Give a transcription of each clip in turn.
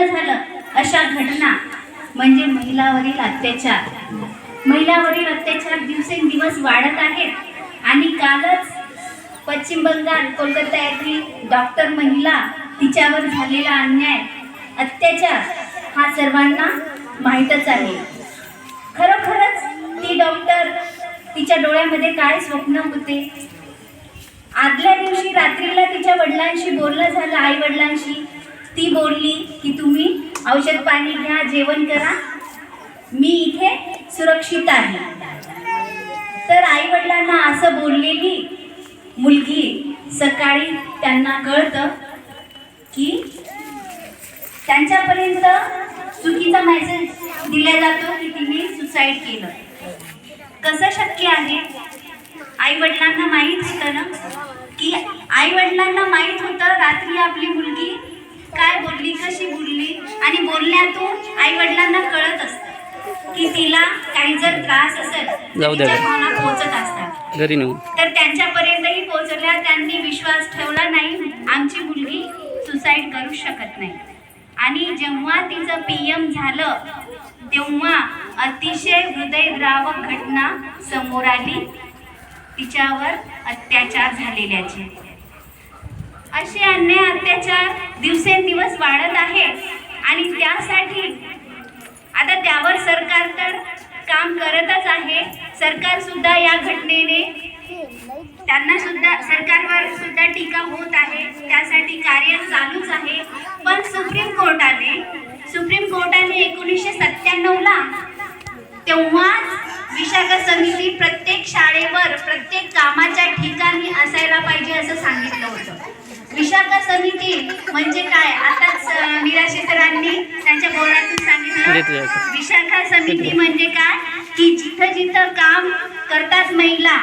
पूर्ण झालं अशा घटना. म्हणजे महिलावरील अत्याचार. महिलावरील अत्याचार दिवसेंदिवस वाढत आहेत. आणि कालच पश्चिम बंगाल कोलकाता येथील डॉक्टर महिला तिच्यावर झालेला अन्याय अत्याचार हा सर्वांना माहीतच आहे. खरोखरच ती डॉक्टर तिच्या डोळ्यामध्ये काय स्वप्न होते? आदल्या दिवशी रात्रीला तिच्या वडिलांशी बोलणं झालं आई वडिलांशी. ती बोलली की तुम्ही औषध पाणी घ्या जेवण करा. मी इथे सुरक्षित आहे. तर आई वडिलांना असं बोललेली मुलगी सकाळी त्यांना कळतं की त्यांच्यापर्यंत चुकीचा मेसेज दिला जातो की तिने सुसाईड केलं. कसं शक्य आहे? आई वडिलांना माहीत होतं ना? की आई वडिलांना माहीत होतं रात्री आपली मुलगी काय बोलली कशी बोलली? आणि बोलण्यातून आई वडिलांना कळत असतं की तिला काही जर त्रास असेल भावना पोहोचत असतात. तर त्यांच्यापर्यंतही पोहोचल्या त्यांनी विश्वास ठेवला नाही. आमची मुलगी सुसाईड करू शकत नाही. आणि जेव्हा तिचं पी एम झालं तेव्हा अतिशय हृदयद्रावक घटना समोर आली. तिच्यावर अत्याचार झालेल्याचे. असे अन्याय अत्याचार दिवसेंदिवस वाढत आहे आणि त्यासाठी आता त्यावर सरकार तर काम करतच आहे. सरकार सुद्धा या घटनेने त्यांना सुद्धा सरकारवर सुद्धा टीका होत आहे. त्यासाठी कार्य चालूच आहे. पण सुप्रीम कोर्टाने सुप्रीम कोर्टाने एकोणीसशे सत्त्याण्णवला तेव्हा विशाखा समिती प्रत्येक शाळेवर प्रत्येक कामाच्या ठिकाणी असायला पाहिजे असं सांगितलं होतं विशाखा समिती म्हणजे काय? आताच निराशे सरांनी त्यांच्या बोर्डातून सांगितलं. विशाखा समिती म्हणजे काय? की जिथं जिथं काम करतात महिला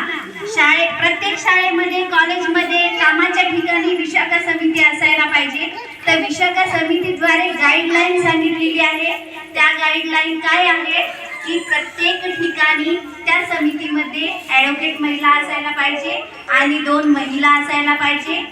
शाळे प्रत्येक शाळेमध्ये कॉलेजमध्ये कामाच्या ठिकाणी विशाखा समिती असायला पाहिजे. तर विशाखा समितीद्वारे गाईडलाईन सांगितलेली आहे. त्या गाईडलाईन काय आहे? की प्रत्येक ठिकाणी त्या समितीमध्ये ॲडव्होकेट महिला असायला पाहिजे आणि दोन महिला असायला पाहिजे.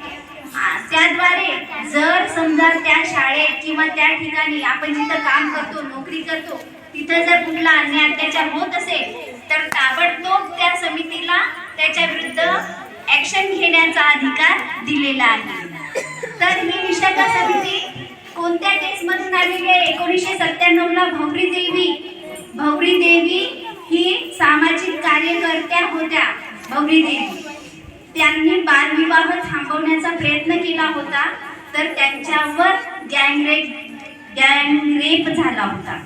त्याद्वारे जर समजा त्या शाळेत किंवा त्या ठिकाणी आपण जिथं काम करतो नोकरी करतो तिथं जर कुठला अन्याय अत्याचार होत असेल तर ताबडतोब त्या समितीला त्याच्या विरुद्ध ॲक्शन घेण्याचा अधिकार दिलेला आहे. तर ही निशाखा समिती कोणत्या केसमधून आलेली आहे? एकोणीसशे सत्त्याण्णवला भवरी देवी भवरी देवी ही सामाजिक कार्यकर्त्या होत्या भवरी देवी. त्यांनी बालविवाह थांबवण्याचा प्रयत्न केला होता तर त्यांच्यावर गँगरेप गँगरेप झाला होता.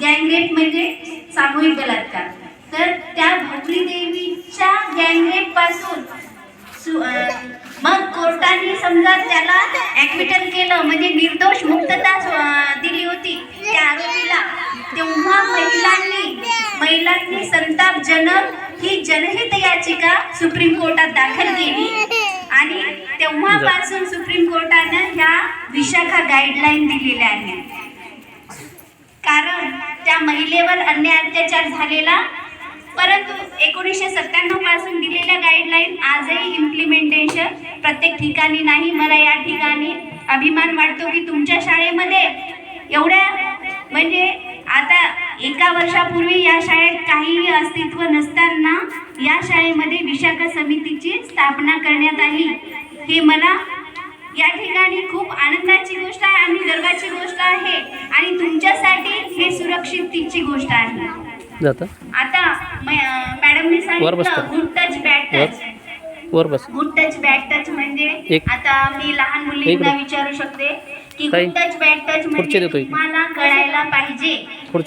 गँगरेप म्हणजे सामूहिक बलात्कार. तर त्या भगरी देवीच्या गँगरेपपासून सु- मग कोर्टाने समजा त्याला ऍक्विटल केलं म्हणजे निर्दोष मुक्तता अं, दिली होती त्या आरोपीला तेव्हा महिलांनी संतापजनक ही जनहित याचिका सुप्रीम कोर्टात दाखल केली. आणि तेव्हापासून सुप्रीम कोर्टानं ह्या विशाखा गाईडलाईन दिलेल्या आहेत. कारण त्या महिलेवर अन्याय अत्याचार झालेला परंतु एकोणीसशे सत्त्याण्णवपासून दिलेल्या गाईडलाईन आजही इम्प्लिमेंटेशन प्रत्येक ठिकाणी नाही. मला या ठिकाणी अभिमान वाटतो की तुमच्या शाळेमध्ये एवढ्या म्हणजे एका वर्षापूर्वी या शाळेत काही अस्तित्व नसताना या शाळेमध्ये विशाखा समितीची स्थापना करण्यात आली हे मला या ठिकाणी खूप आनंदाची गोष्ट आहे आणि गर्वाची गोष्ट आहे आणि तुमच्यासाठी हे सुरक्षिततेची गोष्ट आहे आता मॅडमने. सांगितलं गुड टच बॅड टच वर बस गुड टच बॅड टच म्हणजे आता मी लहान मुलींना. विचारू शकते की गुड टच बॅड टच म्हणजे. तुम्हाला कळायला पाहिजे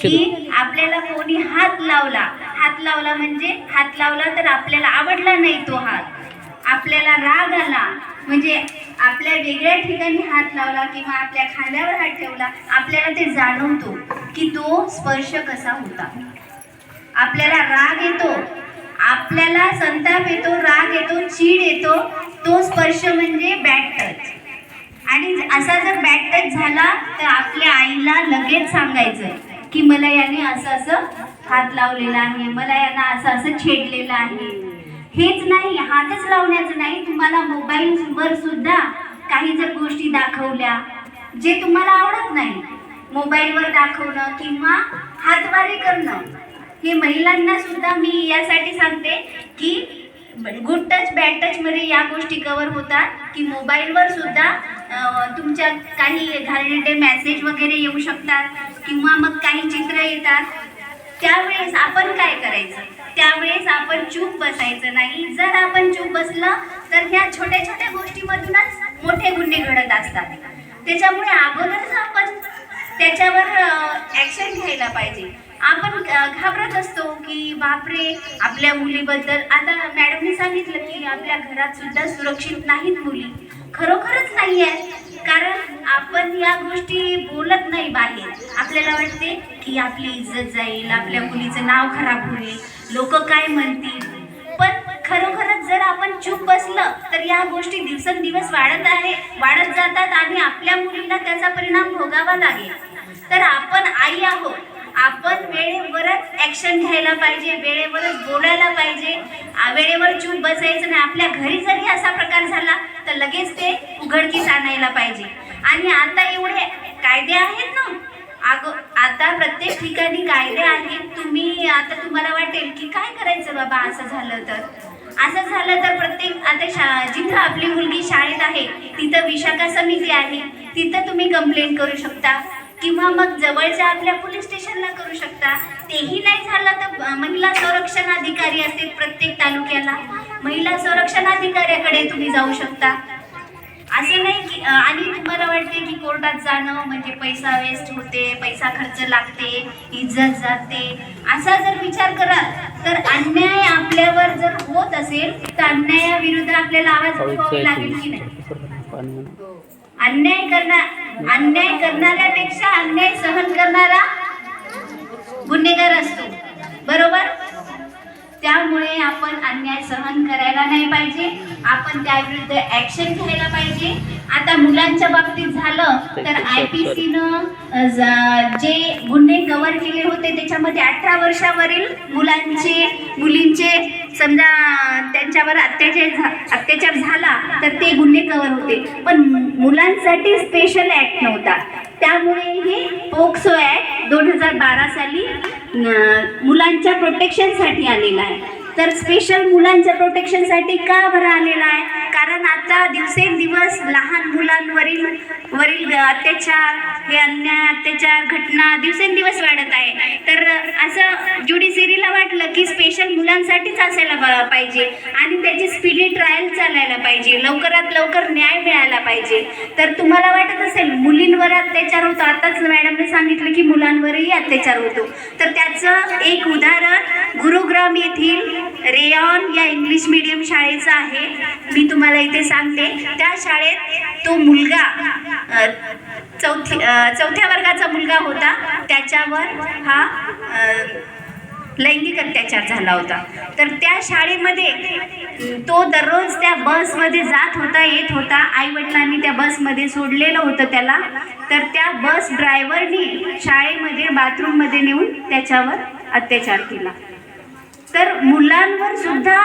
की आपल्याला कोणी हात लावला हात लावला म्हणजे हात लावला तर आपल्याला आवडला नाही तो हात. आपल्याला राग आला म्हणजे आपल्या वेगळ्या ठिकाणी हात लावला किंवा आपल्या खांद्यावर हात ठेवला आपल्याला ते जाणवतो की तो स्पर्श कसा होता. आपल्याला राग येतो आपल्याला संताप येतो राग येतो चीड येतो तो स्पर्श म्हणजे बॅड टच आणि असा जर बॅड टच झाला तर आपल्या आईला लगेच सांगायचं की मला याने असं असं हात लावलेला आहे मला यानं असं असं छेडलेलं आहे. हेच नाही हातच लावण्याचं नाही तुम्हाला मोबाईलवर सुद्धा काही जर गोष्टी दाखवल्या जे तुम्हाला आवडत नाही मोबाईलवर दाखवणं किंवा हातवारे करणं हे महिलांना सुद्धा मी यासाठी सांगते की गुड टच बॅड टच मध्ये या गोष्टी कव्हर होतात. की मोबाईलवर सुद्धा तुमच्या काही घाणेरडे मेसेज वगैरे येऊ शकतात किंवा मग काही चित्र येतात. त्यावेळेस आपण काय करायचं? त्यावेळेस आपण चूप बसायचं नाही. जर आपण चूप बसलं तर ह्या छोट्या छोट्या गोष्टीमधूनच मोठे गुन्हे घडत असतात. त्याच्यामुळे अगोदरच आपण त्याच्यावर ॲक्शन घ्यायला पाहिजे. आपण घाबरत असतो की बापरे आपल्या मुलीबद्दल. आता मॅडमने सांगितलं की आपल्या घरात सुद्धा सुरक्षित नाहीत मुली. खरोखरच नाही आहे कारण आपण या गोष्टी बोलत नाही बाहेर. आपल्याला वाटते की आपली इज्जत जाईल आपल्या मुलीचं नाव खराब होईल. लोक काय म्हणतील? पण खरोखरच जर आपण चूप बसलं तर या गोष्टी दिवसेंदिवस वाढत आहे वाढत जातात आणि आपल्या मुलीला त्याचा परिणाम भोगावा लागेल. तर आपण आई आहोत. आपण वेळेवरच ॲक्शन घ्यायला पाहिजे वेळेवरच बोलायला पाहिजे. वेळेवर चूप बसायचं नाही. आपल्या घरी जरी असा प्रकार झाला तर लगेच ते उघडकीस आणायला पाहिजे. आणि आता एवढे कायदे आहेत ना? अगो आता प्रत्येक ठिकाणी कायदे आहेत. तुम्ही आता तुम्हाला वाटेल की काय करायचं बाबा असं झालं तर? असं झालं तर प्रत्येक आता शा जिथं आपली मुलगी शाळेत आहे तिथं विशाखा समिती आहे तिथं तुम्ही कंप्लेंट करू शकता. किंवा मग जवळच्या आपल्या पोलीस स्टेशनला करू शकता. तेही नाही झालं तर महिला संरक्षण अधिकारी असतील प्रत्येक तालुक्याला. महिला संरक्षण अधिकाऱ्याकडे तुम्ही जाऊ शकता. असे नाही की आणि तुम्हाला वाटते की कोर्टात जाणं म्हणजे पैसा वेस्ट होते पैसा खर्च लागते इज्जत जाते असा जर विचार कराल तर अन्याय आपल्यावर जर होत असेल तर अन्यायाविरुद्ध आपल्याला आवाज उठवावा लागेल की नाही? अन्याय करणार अन्याय करणाऱ्यापेक्षा अन्याय सहन करणारा गुन्हेगार असतो. बरोबर? त्यामुळे आपण अन्याय सहन करायला नाही पाहिजे. आपण त्याविरुद्ध ॲक्शन घ्यायला पाहिजे. आता मुलांच्या बाबतीत झालं तर आय पी सीनं जे गुन्हे कव्हर केले होते त्याच्यामध्ये अठरा वर्षावरील मुलांचे मुलींचे समजा त्यांच्यावर अत्याचार झा- अत्याचार झाला तर ते गुन्हे कव्हर होते. पण मुलांसाठी स्पेशल ॲक्ट नव्हता. त्यामुळे हे पोक्सो ॲक्ट दोन हजार बारा साली मुलांच्या प्रोटेक्शनसाठी आलेला आहे. तर स्पेशल मुलांच्या प्रोटेक्शनसाठी का बरं आलेला आहे? कारण आता दिवसेंदिवस लहान मुलांवरील वरील अत्याचार हे अन्याय अत्याचार घटना दिवसेंदिवस वाढत आहे. तर असं ज्युडिशरीला वाटलं की स्पेशल मुलांसाठीच असायला ब- पाहिजे. आणि त्याची स्पीडी ट्रायल चालायला पाहिजे. लवकरात लवकर न्याय मिळायला पाहिजे. तर तुम्हाला वाटत असेल मुलींवर अत्याचार होतो. आताच मॅडमने सांगितलं की मुलांवरही अत्याचार होतो. तर त्याचं एक उदाहरण गुरुग्राम येथील रेयॉन या इंग्लिश मीडियम शाळेचा आहे. मी तुम्हाला इथे सांगते. त्या शाळेत तो मुलगा चौथी चौथ्या वर्गाचा मुलगा होता. त्याच्यावर हा लैंगिक अत्याचार झाला होता. तर त्या शाळेमध्ये तो दररोज त्या बसमध्ये जात होता येत होता. आई वडिलांनी त्या बसमध्ये सोडलेलं होतं त्याला. तर त्या बस ड्रायव्हरनी शाळेमध्ये बाथरूममध्ये नेऊन त्याच्यावर अत्याचार केला. तर मुलांवर सुद्धा